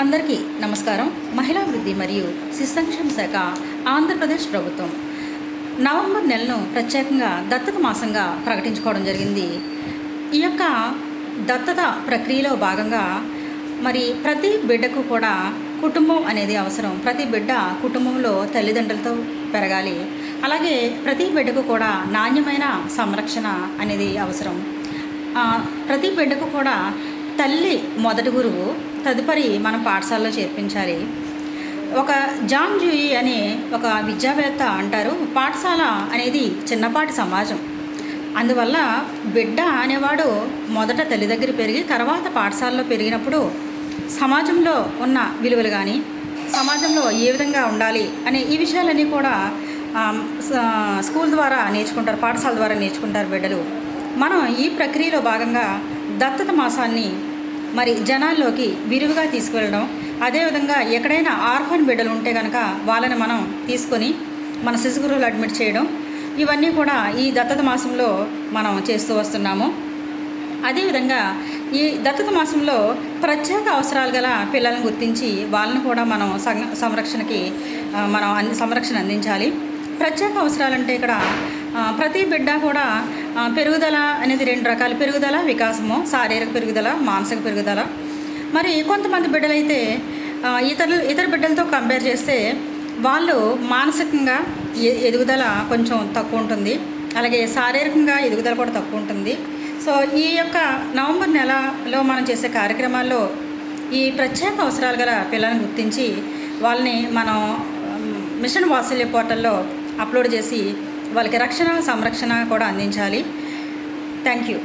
అందరికీ నమస్కారం. మహిళాభివృద్ధి మరియు శిశు సంక్షేమ శాఖ ఆంధ్రప్రదేశ్ ప్రభుత్వం నవంబర్ నెలను ప్రత్యేకంగా దత్తత మాసంగా ప్రకటించుకోవడం జరిగింది. ఈ యొక్క దత్తత ప్రక్రియలో భాగంగా మరి ప్రతి బిడ్డకు కూడా కుటుంబం అనేది అవసరం. ప్రతి బిడ్డ కుటుంబంలో తల్లిదండ్రులతో పెరగాలి. అలాగే ప్రతి బిడ్డకు కూడా నాణ్యమైన సంరక్షణ అనేది అవసరం. ప్రతి బిడ్డకు కూడా తల్లి మొదటి గురువు తదుపరి మనం పాఠశాలలో చేర్పించాలి. ఒక జాన్ జూయి అనే ఒక విద్యావేత్త అంటారు. పాఠశాల అనేది చిన్నపాటి సమాజం. అందువల్ల బిడ్డ అనేవాడు మొదట తల్లి దగ్గర పెరిగి తర్వాత పాఠశాలలో పెరిగినప్పుడు సమాజంలో ఉన్న విలువలు కానీ సమాజంలో ఏ విధంగా ఉండాలి అనే ఈ విషయాలన్నీ కూడా స్కూల్ ద్వారా నేర్చుకుంటారు పాఠశాల ద్వారా నేర్చుకుంటారు బిడ్డలు. మనం ఈ ప్రక్రియలో భాగంగా దత్తత మాసాన్ని మరి జనాల్లోకి విరివిగా తీసుకువెళ్ళడం అదేవిధంగా ఎక్కడైనా ఆర్ఫన్ బిడ్డలు ఉంటే కనుక వాళ్ళని మనం తీసుకొని మన శిశుగురువులు అడ్మిట్ చేయడం ఇవన్నీ కూడా ఈ దత్తత మాసంలో మనం చేస్తూ వస్తున్నాము. అదేవిధంగా ఈ దత్తత మాసంలో ప్రత్యేక అవసరాలు గల పిల్లలను గుర్తించి వాళ్ళని కూడా మనం సంరక్షణకి మనం అన్ని సంరక్షణ అందించాలి. ప్రత్యేక అవసరాలంటే ఇక్కడ ప్రతి బిడ్డ కూడా పెరుగుదల అనేది రెండు రకాల. పెరుగుదల వికాసము శారీరక పెరుగుదల మానసిక పెరుగుదల. మరి కొంతమంది బిడ్డలైతే ఇతరులు ఇతర బిడ్డలతో కంపేర్ చేస్తే వాళ్ళు మానసికంగా ఎదుగుదల కొంచెం తక్కువ ఉంటుంది. అలాగే శారీరకంగా ఎదుగుదల కూడా తక్కువ ఉంటుంది. సో ఈ యొక్క నవంబర్ నెలలో మనం చేసే కార్యక్రమాల్లో ఈ ప్రత్యేక అవసరాలు గల పిల్లలను గుర్తించి వాళ్ళని మనం మిషన్ వాత్సల్య పోర్టల్లో అప్లోడ్ చేసి వాళ్ళకి రక్షణ సంరక్షణ కూడా అందించాలి. Thank you